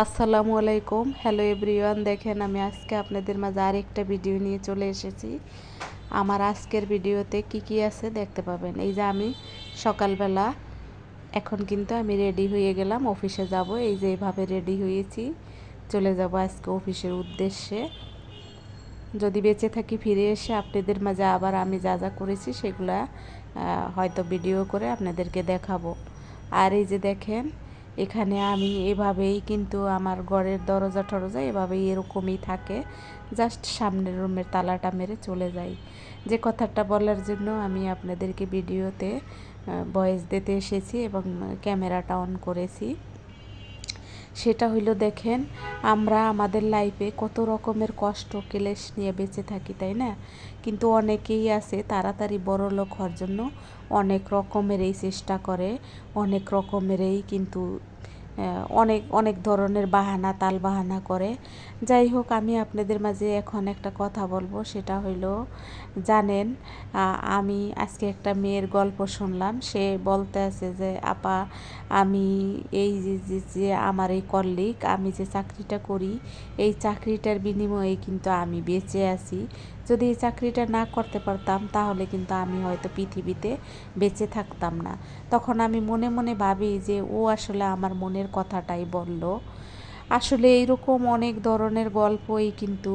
আসসালামু আলাইকুম। Hello everyone দেখেন আমি আজকে আপনাদের মাঝে আরেকটা ভিডিও নিয়ে চলে এসেছি। আমার আজকের ভিডিওতে কি কি আছে দেখতে পাবেন? এই যে আমি সকালবেলা এখন কিন্তু আমি রেডি হয়ে গেলাম অফিসে যাব। এই যে এভাবে রেডি হয়েছি, চলে যাব আজকে অফিসের উদ্দেশ্যে। যদি বেঁচে থাকি ফিরে এসে আপনাদের মাঝে আবার আমি যা যা করেছি সেগুলা হয়তো ভিডিও করে আপনাদেরকে দেখাবো। আর এই যে দেখেন এখানে আমি এভাবেই কিন্তু আমার ঘরের দরজা টরজা এভাবেই এরকমই থাকে। জাস্ট সামনের রুমের তালাটা মেরে চলে যাই। যে কথাটা বলার জন্য আমি আপনাদেরকে ভিডিওতে ভয়েস দিতে এসেছি এবং ক্যামেরাটা অন করেছি। সেটা হইল দেখেন, আমরা আমাদের লাইফে কত রকমের কষ্ট, ক্লেশ নিয়ে বেঁচে থাকি, তাই না? কিন্তু অনেকেই আছে তাড়াতাড়ি বড় লোক হওয়ার জন্য অনেক রকমেরই চেষ্টা করে, অনেক রকমেরই কিন্তু অনেক অনেক ধরনের বাহানা, তাল বাহানা করে। যাই হোক, আমি আপনাদের মাঝে এখন একটা কথা বলব, সেটা হইল, জানেন আমি আজকে একটা মেয়ের গল্প শুনলাম। সে বলতে আছে যে, আপা, আমি এই যে যে, আমার এই কল্লিক, আমি যে চাকরিটা করি, এই চাকরিটার বিনিময়ে কিন্তু আমি বেঁচে আছি। যদি এই চাকরিটা না করতে পারতাম, তাহলে কিন্তু আমি হয়তো পৃথিবীতে বেঁচে থাকতাম না। তখন আমি মনে মনে ভাবি যে, ও আসলে আমার মনের কথাটাই বলল। আসলে এইরকম অনেক ধরনের গল্পই কিন্তু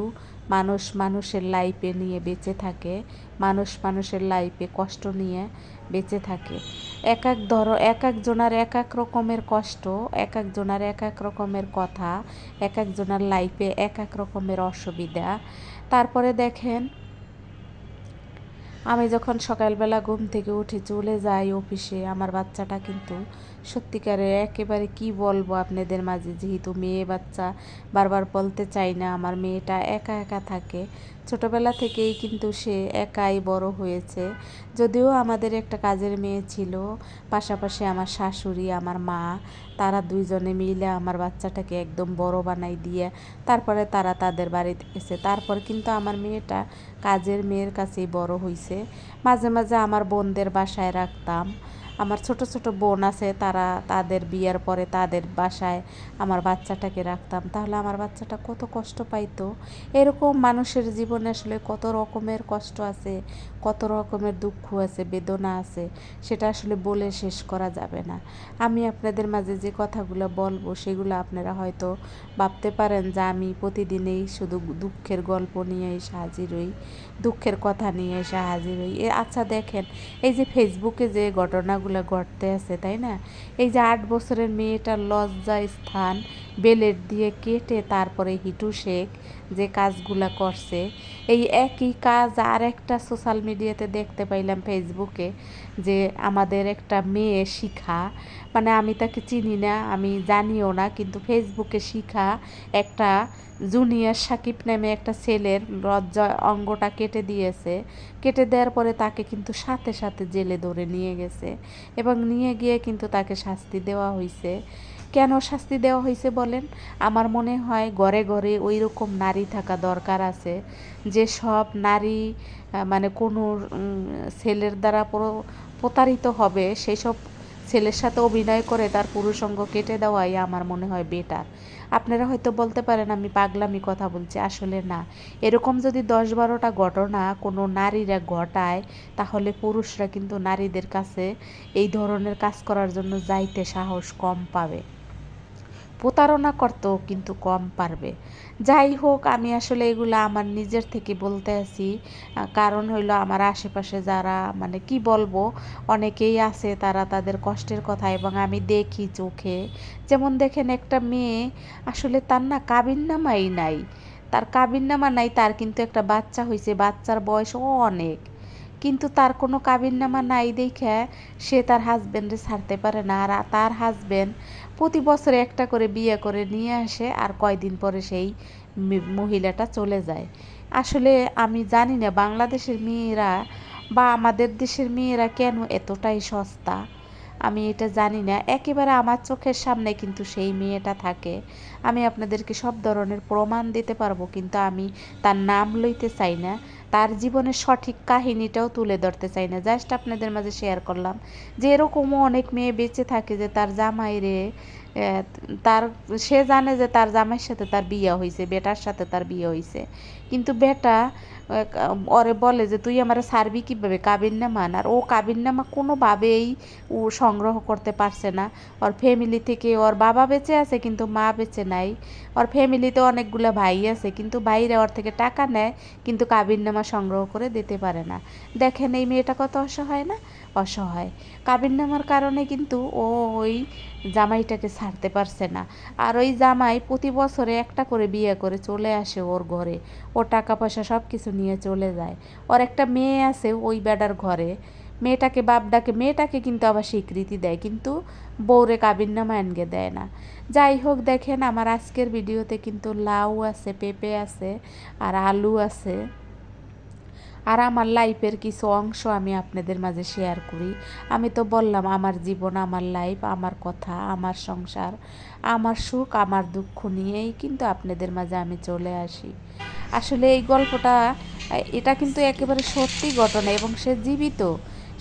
মানুষ মানুষের লাইফে নিয়ে বেঁচে থাকে, মানুষ মানুষের লাইফে কষ্ট নিয়ে বেঁচে থাকে। এক এক ধর, এক একজনার এক এক রকমের কষ্ট, এক একজনার এক এক রকমের কথা, এক একজনার লাইফে এক এক রকমের অসুবিধা তারপরে দেখেন আমি যখন সকালবেলা ঘুম থেকে উঠে চলে যাই অফিসে, আমার বাচ্চাটা কিন্তু সত্যিকারে একেবারে কি বলব আপনাদের মাঝে? যেহেতু মেয়ে বাচ্চা, বারবার বলতে চাই না, আমার মেয়েটা একা একা থাকে। ছোটবেলা থেকেই কিন্তু সে একাই বড় হয়েছে। যদিও আমাদের একটা কাজের মেয়ে ছিল, পাশাপাশি আমার শাশুড়ি, আমার মা, তারা দুইজনে মিলে আমার বাচ্চাটাকে একদম বড় বানাই দিয়ে, তারপরে তারা তাদের বাড়িতে এসে তারপর কিন্তু আমার মেয়েটা কাজের মেয়ের কাছেই বড় হয়েছে মাঝে মাঝে আমার বোনদের বাসায় রাখতাম। আমার ছোট ছোট বোন আছে, তারা তাদের বিয়ের পরে তাদের বাসায় আমার বাচ্চাটাকে রাখতাম। তাহলে আমার বাচ্চাটা কত কষ্ট পাইতো। এরকম মানুষের জীবনে আসলে কত রকমের কষ্ট আছে, কত রকমের দুঃখ আছে, বেদনা আছে, সেটা আসলে বলে শেষ করা যাবে না। আমি আপনাদের মাঝে যে কথাগুলো বলব, সেগুলো আপনারা হয়তো ভাবতে পারেন যে আমি প্রতিদিনেই শুধু দুঃখের গল্প নিয়ে এসে হাজির হই, দুঃখের কথা নিয়ে এসে হাজির হই। আচ্ছা দেখেন, এই যে ফেসবুকে যে ঘটনাগুলো ঘটতে আছে, তাই না? এই যে আট বছরের মেয়েটার লজ্জা স্থান বেলেট দিয়ে কেটে তারপরে হিটু শেখ যে কাজগুলা করছে, এই একই কাজ আর একটা সোশ্যাল মিডিয়াতে দেখতে পাইলাম ফেসবুকে যে আমাদের একটা মেয়ে শিখা মানে আমি তাকে চিনি না, আমি জানিও না, কিন্তু ফেসবুকে শিখা একটা জুনিয়র সাকিব নামে একটা ছেলের লজ্জা অঙ্গটা কেটে দিয়েছে, কেটে দেওয়ার পরে তাকে কিন্তু সাথে সাথে জেলে ধরে নিয়ে গেছে। এবং নিয়ে গিয়ে কিন্তু তাকে শাস্তি দেওয়া হয়েছে কেন শাস্তি দেওয়া হয়েছে বলেন? আমার মনে হয় ঘরে ঘরে ওই রকম নারী থাকা দরকার আছে, যে সব নারী মানে কোনো ছেলের দ্বারা প্রতারিত হবে সেই সব ছেলের সাথে অভিনয় করে তার পুরুষঙ্গ কেটে দেওয়াই আমার মনে হয় বেটার আপনারা হয়তো বলতে পারেন, আমি পাগলামি কথা বলছি, আসলে না। এরকম যদি দশ বারোটা ঘটনা কোনো নারীরা ঘটায়, তাহলে পুরুষরা কিন্তু নারীদের কাছে এই ধরনের কাজ করার জন্য যাইতে সাহস কম পাবে। প্রতারণা করতেও কিন্তু কম পারবে। যাই হোক, আমি আসলে এগুলো আমার নিজের থেকে বলতে আছি। কারণ হইল আমার আশেপাশে যারা মানে কি বলব, অনেকেই আছে তারা তাদের কষ্টের কথা এবং আমি দেখি চোখে। যেমন দেখেন একটা মেয়ে, আসলে তার না কাবিন নামাই নাই। তার কাবিন নামা নাই, তার কিন্তু একটা বাচ্চা হয়েছে বাচ্চার বয়সও অনেক। কিন্তু তার কোনো কাবিননামা নাই দেখে সে তার হাজব্যান্ডে ছাড়তে পারে না। আর তার হাজব্যান্ড প্রতি বছরে একটা করে বিয়ে করে নিয়ে আসে আর কয়দিন পরে সেই মহিলাটা চলে যায়। আসলে আমি জানি না বাংলাদেশের মেয়েরা বা আমাদের দেশের মেয়েরা কেন এতটাই সস্তা? আমি এটা জানি না। একেবারে আমার চোখের সামনে কিন্তু সেই মেয়েটা থাকে। আমি আপনাদেরকে সব ধরনের প্রমাণ দিতে পারব, কিন্তু আমি তার নাম লইতে চাই না। তার জীবনের সঠিক কাহিনীটাও তুলে ধরতে চাই না। জাস্ট আপনাদের মাঝে শেয়ার করলাম যে এরকমও অনেক মেয়ে বেঁচে থাকে যে তার জামাইরে তার, সে জানে যে তার জামাইয়ের সাথে তার বিয়ে হয়েছে বেটার সাথে তার বিয়ে হয়েছে কিন্তু বেটা ওরে বলে যে, তুই আমার সারবি কীভাবে? কাবিননামান আর ও কাবিননামা কোনোভাবেই ও সংগ্রহ করতে পারছে না। ওর ফ্যামিলি থেকে, ওর বাবা বেঁচে আছে কিন্তু মা বেঁচে নাই। ওর ফ্যামিলিতে অনেকগুলো ভাই আছে কিন্তু ভাইরা ওর থেকে টাকা নেয় কিন্তু কাবিননামা সংগ্রহ করে দিতে পারে না। দেখেন, এই মেয়েটা কত অসহায় না? অসহায়। কাবিননামার কারণে কিন্তু ও ওই জামাইটাকে ছাড়তে পারছে না। আর ওই জামাই প্রতি বছরে একটা করে বিয়ে করে চলে আসে ওর ঘরে। ও টাকা পয়সা সব কিছু নিয়ে চলে যায়। ওর একটা মেয়ে আছে ওই বেডার ঘরে। মেয়েটাকে বাপ ডাকে মেয়েটাকে কিন্তু আবার স্বীকৃতি দেয়, কিন্তু বউরে কাবির নামা এনগে দেয় না। যাই হোক, দেখেন আমার আজকের ভিডিওতে কিন্তু লাউ আছে, পেঁপে আছে, আর আলু আছে। আর আমার লাইফের কিছু অংশ আমি আপনাদের মাঝে শেয়ার করি। আমি তো বললাম, আমার জীবন, আমার লাইফ আমার কথা, আমার সংসার, আমার সুখ, আমার দুঃখ নিয়েই কিন্তু আপনাদের মাঝে আমি চলে আসি। আসলে এই গল্পটা, এটা কিন্তু একেবারে সত্যি ঘটনা এবং সে জীবিত,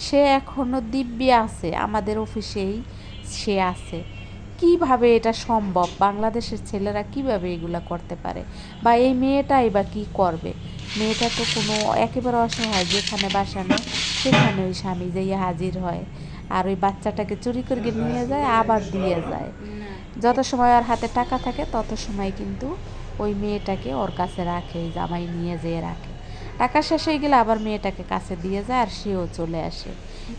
সে এখনও দিব্যি আছে, আমাদের অফিসেই সে আছে। কীভাবে এটা সম্ভব? বাংলাদেশের ছেলেরা কীভাবে এগুলা করতে পারে? বা এই মেয়েটাই বা কি করবে? মেয়েটা তো কোনো একেবারে অসহায়, যেখানে বাসা বাসানো সেখানে ওই স্বামী যাইয়া হাজির হয়। আর ওই বাচ্চাটাকে চুরি করে নিয়ে যায়, আবার দিয়ে যায়। যত সময় ওর হাতে টাকা থাকে, তত সময় কিন্তু ওই মেয়েটাকে ওর কাছে রাখে, ওই জামাই নিয়ে যেয়ে রাখে। টাকা শেষ হয়ে গেলে আবার মেয়েটাকে কাছে দিয়ে যায় আর সেও চলে আসে।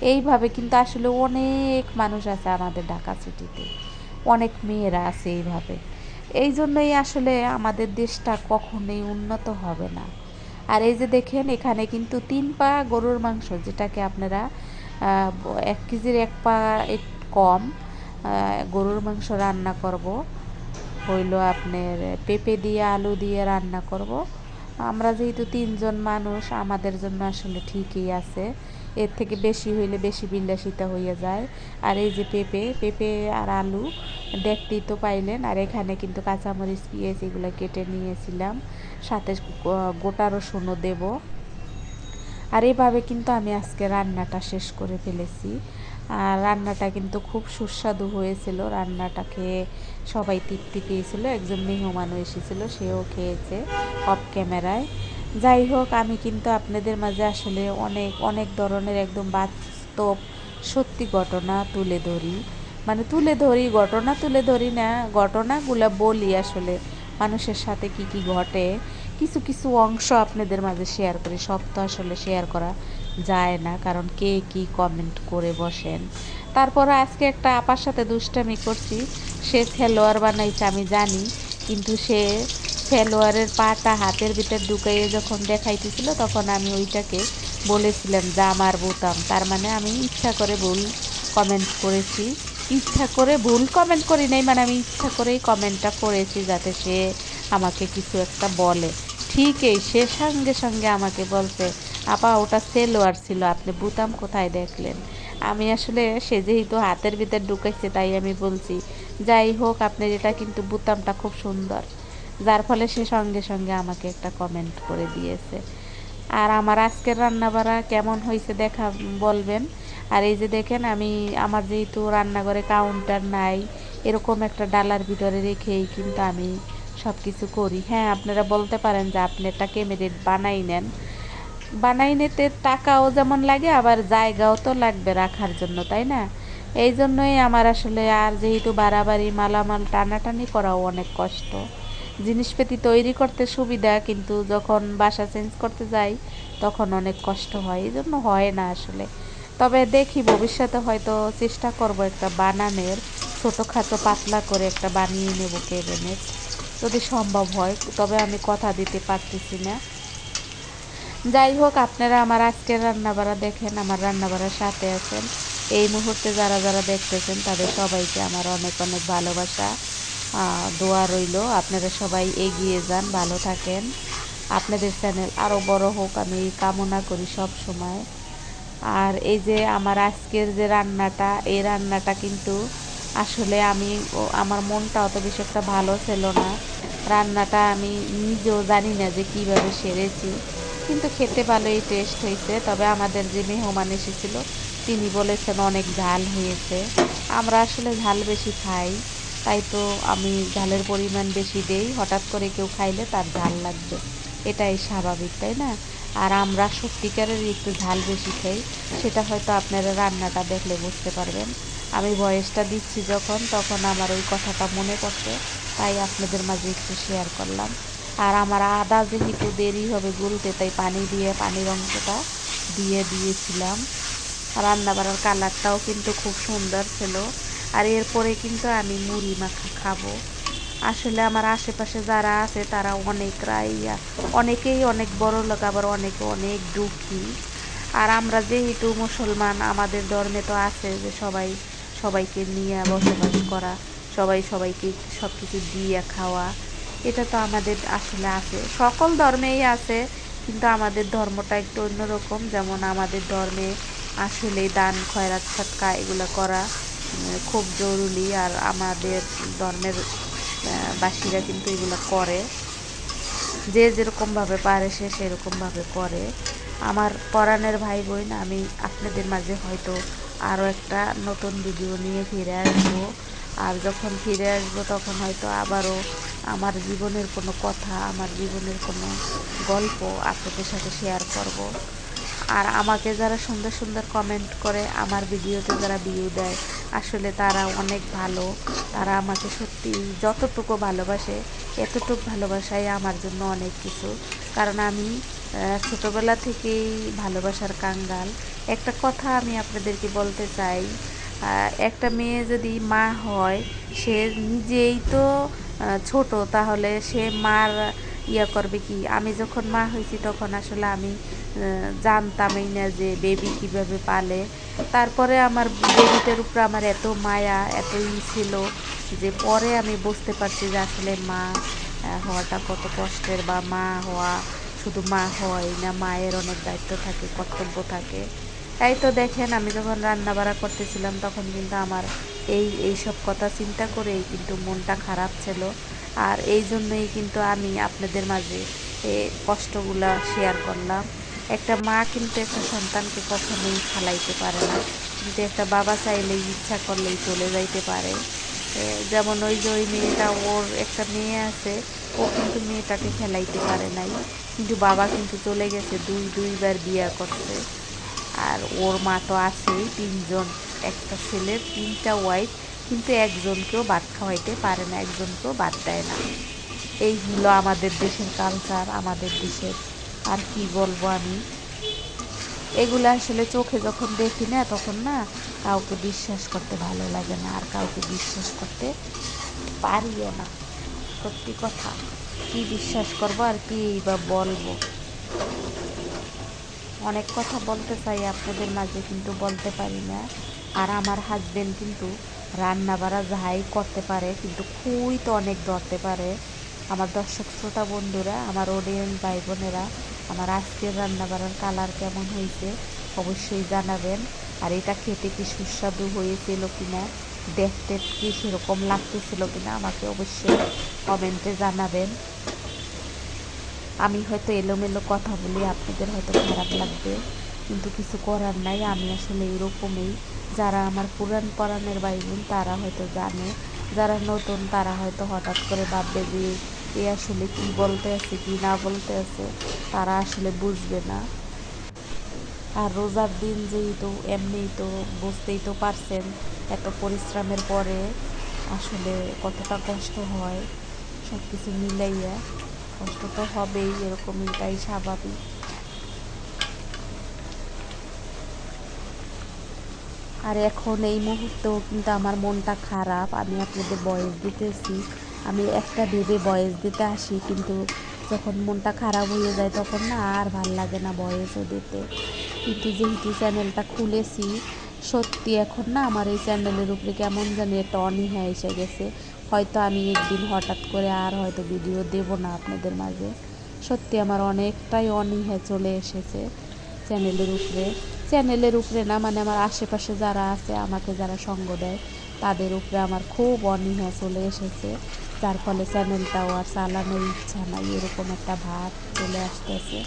এইভাবে কিন্তু আসলে অনেক মানুষ আছে আমাদের ঢাকা সিটিতে। অনেক মেয়েরা আছে এইভাবে। এই জন্যই আসলে আমাদের দেশটা কখনোই উন্নত হবে না। আর এই যে দেখেন, এখানে কিন্তু তিন পা গরুর মাংস, যেটাকে আপনারা এক কেজির এক পা কম গরুর মাংস রান্না করব। হইল আপনার পেঁপে দিয়ে, আলু দিয়ে রান্না করব। আমরা যেহেতু তিনজন মানুষ, আমাদের জন্য আসলে ঠিকই আছে। এর থেকে বেশি হইলে বেশি বিলাসিতা হইয়া যায়। আর এই যে পেঁপে পেঁপে আর আলু দেখতেই তো পাইলেন। আর এখানে কিন্তু কাঁচামরিচ, পিঁয়াজ এগুলো কেটে নিয়েছিলাম। সাথে গোটা রসুনও দেব। আর এইভাবে কিন্তু আমি আজকে রান্নাটা শেষ করে ফেলেছি। আর রান্নাটা কিন্তু খুব সুস্বাদু হয়েছিল। রান্নাটা খেয়ে সবাই তৃপ্তি পেয়েছিল। একজন মেহমানও এসেছিল, সেও খেয়েছে অফ ক্যামেরায় যাই হোক, আমি কিন্তু আপনাদের মাঝে আসলে অনেক অনেক ধরনের একদম বাস্তব সত্যি ঘটনা তুলে ধরি। মানে তুলে ধরি, ঘটনা তুলে ধরি না, ঘটনাগুলো বলি আসলে মানুষের সাথে কি কি ঘটে। কিছু কিছু অংশ আপনাদের মাঝে শেয়ার করি, সব তো আসলে শেয়ার করা যায় না, কারণ কে কি কমেন্ট করে বসেন। তারপর আজকে একটা আপার সাথে দুষ্টামি করছি, সে খেলোয়াড় বানাইছে, আমি জানি, কিন্তু সে ফেলোয়ারের পাটা হাতের ভিতর ঢুকাইয়ে যখন দেখাইতেছিল, তখন আমি ওইটাকে বলেছিলাম যে আমার বোতাম। তার মানে আমি ইচ্ছা করে ভুল কমেন্ট করেছি। ইচ্ছা করে ভুল কমেন্ট করি নাই মানে আমি ইচ্ছা করেই কমেন্টটা করেছি যাতে সে আমাকে কিছু একটা বলে। ঠিকই সে সঙ্গে সঙ্গে আমাকে বলছে, আপা, ওটা সেলোয়ার ছিল, আপনি বুতাম কোথায় দেখলেন? আমি আসলে, সে যেহেতু হাতের ভিতর ঢুকাইছে, তাই আমি বলছি, যাই হোক, আপনি এটা কিন্তু বুতামটা খুব সুন্দর। যার ফলে সে সঙ্গে সঙ্গে আমাকে একটা কমেন্ট করে দিয়েছে। আর আমার আজকের রান্নাবাড়া কেমন হয়েছে দেখা বলবেন। আর এই যে দেখেন, আমি আমার যেহেতু রান্নাঘরে কাউন্টার নাই, এরকম একটা ডালার ভিতরে রেখেই কিন্তু আমি সব কিছু করি। হ্যাঁ আপনারা বলতে পারেন যে আপনি একটা ক্যামেরেট বানাই নেন। বানাই নিতে টাকাও যেমন লাগে, আবার জায়গাও তো লাগবে রাখার জন্য, তাই না? এই জন্যই আমার আসলে আর যেহেতু বাড়াবাড়ি, মালামাল টানাটানি করাও অনেক কষ্ট। জিনিসপাতি তৈরি করতে সুবিধা, কিন্তু যখন বাসা চেঞ্জ করতে যাই, তখন অনেক কষ্ট হয়। এই জন্য হয় না আসলে। তবে দেখি ভবিষ্যতে হয়তো চেষ্টা করব একটা বানানের, ছোটোখাটো পাতলা করে একটা বানিয়ে নেব কেবেনের যদি সম্ভব হয়, তবে আমি কথা দিতে পারতেছি না। যাই হোক, আপনারা আমার আজকের রান্নাবাড়া দেখেন, আমার রান্নাবাড়ার সাথে আছেন। এই মুহূর্তে যারা যারা দেখতেছেন, তাদের সবাইকে আমার অনেক অনেক ভালোবাসা। দোয়া রইল। আপনারা সবাই এগিয়ে যান, ভালো থাকেন। আপনাদের চ্যানেল আরও বড় হোক, আমি কামনা করি সব সময়। আর এই যে আমার আজকের যে রান্নাটা, এই রান্নাটা কিন্তু আসলে আমি আমার মনটা অত বেশি একটা ভালো ছিল না। রান্নাটা আমি নিজেও জানি না যে কীভাবে সেরেছি। কিন্তু খেতে ভালোই টেস্ট হয়েছে। তবে আমাদের যে মেহমান এসেছিল, তিনি বলেছেন অনেক ঝাল হয়েছে। আমরা আসলে ঝাল বেশি খাই। তাই তো আমি ঝালের পরিমাণ বেশি দেই। হঠাৎ করে কেউ খাইলে তার ঝাল লাগবে। এটাই স্বাভাবিক, তাই না? আর আমরা সত্যিকারের একটু ঝাল বেশি খাই, সেটা হয়তো আপনারা রান্নাটা দেখলে বুঝতে পারবেন। আমি বয়সটা দিচ্ছি যখন, তখন আমার ওই কথাটা মনে পড়ছে, তাই আপনাদের মাঝে একটু শেয়ার করলাম। আর আমার আদা যেহেতু দেরি হবে গুলতে, তাই পানি দিয়ে, পানির অংশটা দিয়ে দিয়েছিলাম। রান্না বাড়ার কালারটাও কিন্তু খুব সুন্দর ছিল। আর এরপরে কিন্তু আমি মুড়ি মাখা খাব। আসলে আমার আশেপাশে যারা আছে, তারা অনেক অনেকরাই অনেকেই অনেক বড় লোক, আবার অনেকে অনেক দুঃখী। আর আমরা যেহেতু মুসলমান, আমাদের ধর্মে তো আছে যে সবাই, সবাইকে নিয়ে বসবাস করা, সবাই সবাইকে সব কিছু দিয়ে খাওয়া, এটা তো আমাদের আসলে আছে। সকল ধর্মেই আছে, কিন্তু আমাদের ধর্মটা একটু অন্যরকম। যেমন আমাদের ধর্মে আসলে দান, খয়রাত, সৎকা এগুলো করা খুব জরুরি আর আমাদের ধর্মের বাসীরা কিন্তু এগুলো করে। যে যেরকমভাবে পারে সে সেরকমভাবে করে। আমার পরাণের ভাই বোন, আমি আপনাদের মাঝে হয়তো আরও একটা নতুন ভিডিও নিয়ে ফিরে আসব। আর যখন ফিরে আসব, তখন হয়তো আবারও আমার জীবনের কোনো কথা, আমার জীবনের কোনো গল্প আপনাদের সাথে শেয়ার করব। আর আমাকে যারা সুন্দর সুন্দর কমেন্ট করে আমার ভিডিওতে যারা ভিউ দেয়, আসলে তারা অনেক ভালো। তারা আমাকে সত্যি যতটুকু ভালোবাসে, এতটুকু ভালোবাসাই আমার জন্য অনেক কিছু। কারণ আমি ছোটোবেলা থেকেই ভালোবাসার কাঙ্গাল। একটা কথা আমি আপনাদেরকে বলতে চাই একটা মেয়ে যদি মা হয়, সে নিজেই তো ছোট, তাহলে সে মার ইয়া করবে কি? আমি যখন মা হয়েছি তখন আসলে আমি জানতামই না যে বেবি কীভাবে পালে। তারপরে আমার বেবিটার উপরে আমার এত মায়া, এত ই ছিল যে পরে আমি বুঝতে পারছি যে আসলে মা হওয়াটা কত কষ্টের বা মা হওয়া শুধু মা হয় না, মায়ের অনেক দায়িত্ব থাকে, কর্তব্য থাকে। তাই তো দেখেন, আমি যখন রান্না বাড়া করতেছিলাম তখন কিন্তু আমার এই এই সব কথা চিন্তা করেই কিন্তু মনটা খারাপ ছিল। আর এই জন্যই কিন্তু আমি আপনাদের মাঝে কষ্টগুলা শেয়ার করলাম। একটা মা কিন্তু একটা সন্তানকে কখনোই ফালাইতে পারে না। কিন্তু একটা বাবা চাইলেই ইচ্ছা করলেই চলে যাইতে পারে। যেমন ওই যে ওই মেয়েটা, ওর একটা মেয়ে আছে, ও কিন্তু মেয়েটাকে খেলাইতে পারে নাই। কিন্তু বাবা কিন্তু চলে গেছে, দুই, দুইবার বিয়া করছে। আর ওর মা তো আছেই তিনজন, একটা ছেলের তিনটা ওয়াইফ কিন্তু একজনকেও ভাত খাওয়াইতে পারে না, একজনকেও বাদ দেয় না। এই হলো আমাদের দেশের কালচার আমাদের দেশের আর কি বলব আমি। এগুলো আসলে চোখে যখন দেখি না, তখন না কাউকে বিশ্বাস করতে ভালো লাগে না, আর কাউকে বিশ্বাস করতে পারিও না। সত্যি কথা, কি বিশ্বাস করব আর কি বা বলব? অনেক কথা বলতে চাই আপনাদের মাঝে, কিন্তু বলতে পারি না। আর আমার হাজবেন্ড কিন্তু রান্না বাড়া যাই করতে পারে, কিন্তু খুবই তো অনেক ধরতে পারে। আমার দর্শক, শ্রোতা বন্ধুরা, আমার অডিয়েন্স ভাই বোনেরা আমার আজকের রান্না বাড়ার কালার কেমন হয়েছে অবশ্যই জানাবেন। আর এটা খেতে কি সুস্বাদু হয়েছিল কিনা, দেখতে কি সেরকম লাগতেছিল কিনা, আমাকে অবশ্যই কমেন্টে জানাবেন। আমি হয়তো এলোমেলো কথা বলি, আপনাদের হয়তো খারাপ লাগবে। কিন্তু কিছু করার নাই। আমি আসলে এরকমই। যারা আমার পুরাণ পরাণের ভাই বোন তারা হয়তো জানে। যারা নতুন, তারা হয়তো হঠাৎ করে ভাববে যে, এ আসলে কি বলতে আছে, কি না বলতে আছে? তারা আসলে বুঝবে না। আর রোজার দিন যেহেতু এমনিই তো বুঝতেই তো পারছেন, এত পরিশ্রমের পরে আসলে কতটা কষ্ট হয় সব কিছু মিলাইয়া। কষ্ট তো হবেই এরকম এটাই স্বাভাবিক। আর এখন এই মুহূর্তেও কিন্তু আমার মনটা খারাপ। আমি আপনাদের বয়স দিতেছি। আমি একটা ভেবে বয়স দিতে আসি, কিন্তু যখন মনটা খারাপ হয়ে যায় তখন না আর ভালো লাগে না বয়সও দিতে। কিন্তু যেহেতু চ্যানেলটা খুলেছি, সত্যি এখন না আমার এই চ্যানেলের উপরে কেমন জানি একটা অনীহা এসে গেছে। হয়তো আমি একদিন হঠাৎ করে আর হয়তো ভিডিও দেব না আপনাদের মাঝে। সত্যি আমার অনেকটাই অনীহা চলে এসেছে চ্যানেলের উপরে। চ্যানেলের উপরে না মানে আমার আশেপাশে যারা আছে, আমাকে যারা সঙ্গ দেয়, তাদের উপরে আমার খুব অনীহা চলে এসেছে। যার ফলে চ্যানেলটাও আর চালানোর ইচ্ছা নাই, এরকম একটা ভাব চলে আসতেছে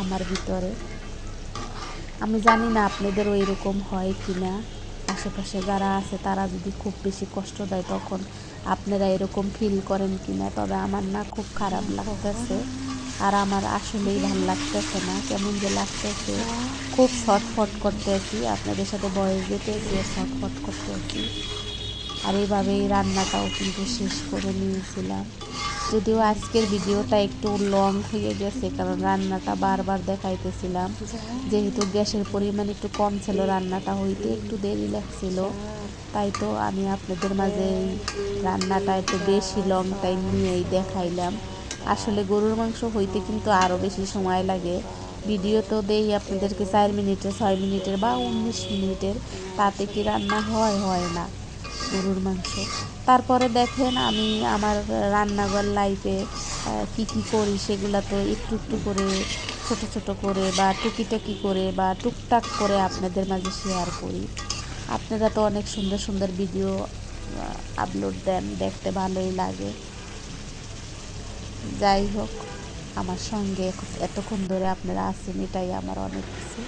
আমার ভিতরে। আমি জানি না আপনাদেরও এরকম হয় কি না আশেপাশে যারা আছে, তারা যদি খুব বেশি কষ্ট দেয়, তখন আপনারা এরকম ফিল করেন কিনা? তবে আমার না খুব খারাপ লাগতেছে। আর আমার আসলেই ভালো লাগতেছে না। কেমন যে লাগতেছে, খুব শর্টফট করতে আছি আপনাদের সাথে বয়স দিতে যে শর্টফট করতে আছি আর এইভাবেই রান্নাটাও কিন্তু শেষ করে নিয়েছিলাম। যদিও আজকের ভিডিওটা একটু লং হয়ে গেছে, কারণ রান্নাটা বারবার দেখাইতেছিলাম। যেহেতু গ্যাসের পরিমাণ একটু কম ছিল, রান্নাটা হইতে একটু দেরি লাগছিল। তাই তো আমি আপনাদের মাঝে রান্নাটা একটু বেশি লং টাইম নিয়েই দেখাইলাম। আসলে গরুর মাংস হইতে কিন্তু আরও বেশি সময় লাগে। ভিডিও তো দেই আপনাদেরকে চার মিনিটের ছয় মিনিটের বা উনিশ মিনিটের। তাতে কি রান্না হয় হয় না গরুর মাংস। তারপরে দেখেন আমি আমার রান্নাঘর লাইফে কি কি করি সেগুলো তো একটু একটু করে, ছোট ছোট করে বা টুকিটাকি করে বা টুকটাক করে আপনাদের মাঝে শেয়ার করি। আপনারা তো অনেক সুন্দর সুন্দর ভিডিও আপলোড দেন, দেখতে ভালোই লাগে। যাই হোক, আমার সঙ্গে এতক্ষণ ধরে আপনারা আছেন, এটাই আমার অনেক কিছু।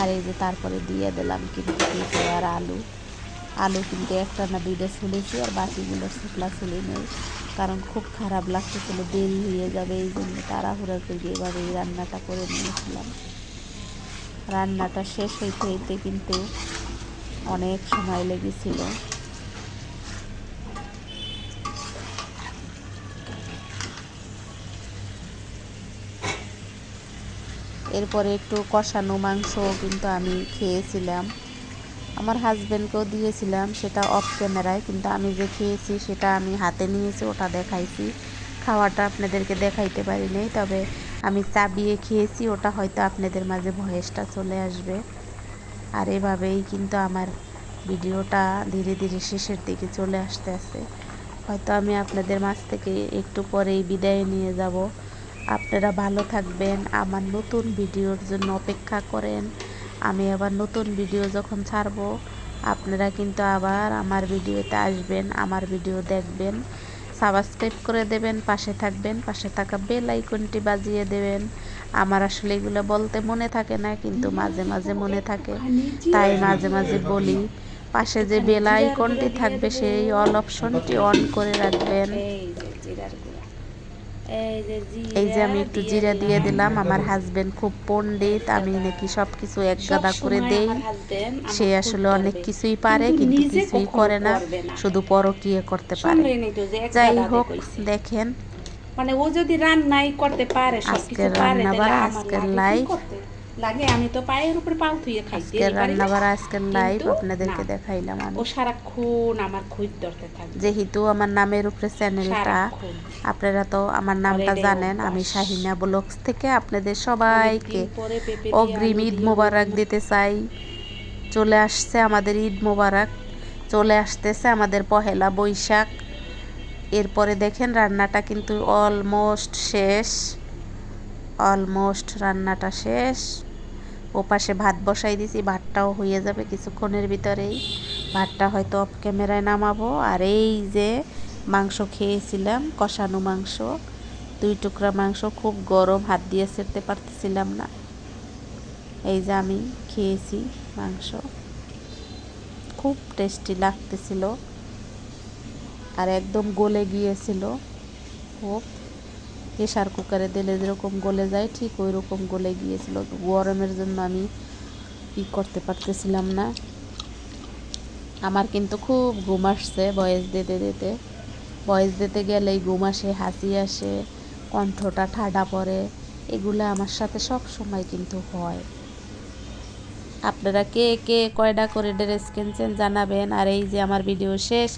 আর এই যে তারপরে দিয়ে দিলাম কিন্তু আর আলু। আলু কিন্তু একটা না দুইটা ছুলেছি আর বাকিগুলো শুকলা ছুলে নেই। কারণ খুব খারাপ লাগতেছিল দেরি হয়ে যাবে এই জন্য তাড়াহুড়া করে এভাবে এই রান্নাটা করে নিয়েছিলাম। রান্নাটা শেষ হইতে হইতে কিন্তু অনেক সময় লেগেছিল। এরপরে একটু কষানো মাংস কিন্তু আমি খেয়েছিলাম। আমার হাজব্যান্ডকেও দিয়েছিলাম, সেটা অফ ক্যামেরায় কিন্তু আমি যে খেয়েছি সেটা আমি হাতে নিয়েছি, ওটা দেখাইছি। খাওয়াটা আপনাদেরকে দেখাইতে পারিনি তবে আমি চাবিয়ে খেয়েছি, ওটা হয়তো আপনাদের মাঝে ভয়েসটা চলে আসবে। আর এভাবেই কিন্তু আমার ভিডিওটা ধীরে ধীরে শেষের দিকে চলে আসতে আসতে। হয়তো আমি আপনাদের মাঝ থেকে একটু পরেই বিদায় নিয়ে যাব। আপনারা ভালো থাকবেন। আমার নতুন ভিডিওর জন্য অপেক্ষা করেন। আমি আবার নতুন ভিডিও যখন ছাড়ব, আপনারা কিন্তু আবার আমার ভিডিওতে আসবেন, আমার ভিডিও দেখবেন। সাবস্ক্রাইব করে দেবেন, পাশে থাকবেন, পাশে থাকা বেল আইকনটি বাজিয়ে দেবেন। আমার আসলে এগুলো বলতে মনে থাকে না, কিন্তু মাঝে মাঝে মনে থাকে। তাই মাঝে মাঝে বলি, পাশে যে বেল আইকনটি থাকবে, সেই অল অপশনটি অন করে রাখবেন। এই যে আমি একটু জিরা দিয়ে দিলাম। আমার হাজবেন্ড খুব পণ্ডিত। আমি নাকি সব কিছু এক গাদা করে দেই। সে আসলে অনেক কিছুই পারে কিন্তু কিছুই করে না। শুধু পরকিয়ে করতে পারে। যাই হোক দেখেন। মানে ও যদি রান্নাই করতে পারে আজকের রান্না বা আজকের লাইভ লাগে আমি তো পায়ের উপরে পাও থুয়ে খাইতে রান্না বাড়া আজকের লাইভ আপনাদেরকে দেখাইলাম আমি। ও সারাক্ষণ আমার খুঁজ ধরতে থাকবে। যেহেতু আমার নামের উপরে চ্যানেলটা আপনারা তো আমার নামটা জানেন আমি শাহিনা ব্লগস থেকে আপনাদের সবাইকে অগ্রিম ঈদ মোবারক দিতে চাই। চলে আসছে আমাদের ঈদ মোবারক চলে আসতেছে আমাদের পহেলা বৈশাখ। এরপরে দেখেন রান্নাটা কিন্তু অলমোস্ট শেষ অলমোস্ট রান্নাটা শেষ। ও পাশে ভাত বসাই দিছি, ভাতটাও হয়ে যাবে কিছুক্ষণের ভিতরেই। ভাতটা হয়তো অফ ক্যামেরায় নামাবো। আর এই যে মাংস খেয়েছিলাম, কষানো মাংস, দুই টুকরা মাংস, খুব গরম, হাত দিয়ে সেরতে পারতেছিলাম না। এই যে আমি খেয়েছি মাংস। খুব টেস্টি লাগতেছিল। আর একদম গলে গিয়েছিল। খুব প্রেশার কুকারে দিলে যেরকম গলে যায়, ঠিক ওই রকম গলে গিয়েছিল। গরমের জন্য আমি ই করতে পারতেছিলাম না। আমার কিন্তু খুব ঘুম আসছে বয়স দিতে দিতে। বয়স দিতে গেলেই ঘুম আসে, হাসি আসে, কণ্ঠটা ঠাডা পড়ে। এগুলো আমার সাথে সব সময় কিন্তু হয়। আপনারা কে কে কয়টা করে ড্রেস কিনছেন জানাবেন। আর এই যে আমার ভিডিও শেষ,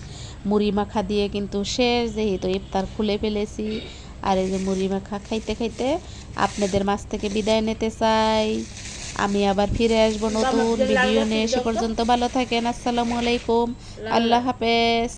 মুড়ি মাখা দিয়ে কিন্তু শেষ, যেহেতু ইফতার খুলে ফেলেছি আর এই যে মুড়ি মাখা খাইতে খাইতে আপনাদের মাছ থেকে বিদায় নিতে চাই। আমি আবার ফিরে আসব নতুন ভিডিও নিয়ে। সে পর্যন্ত ভালো থাকেন। আসসালামু আলাইকুম। আল্লাহ হাফেজ।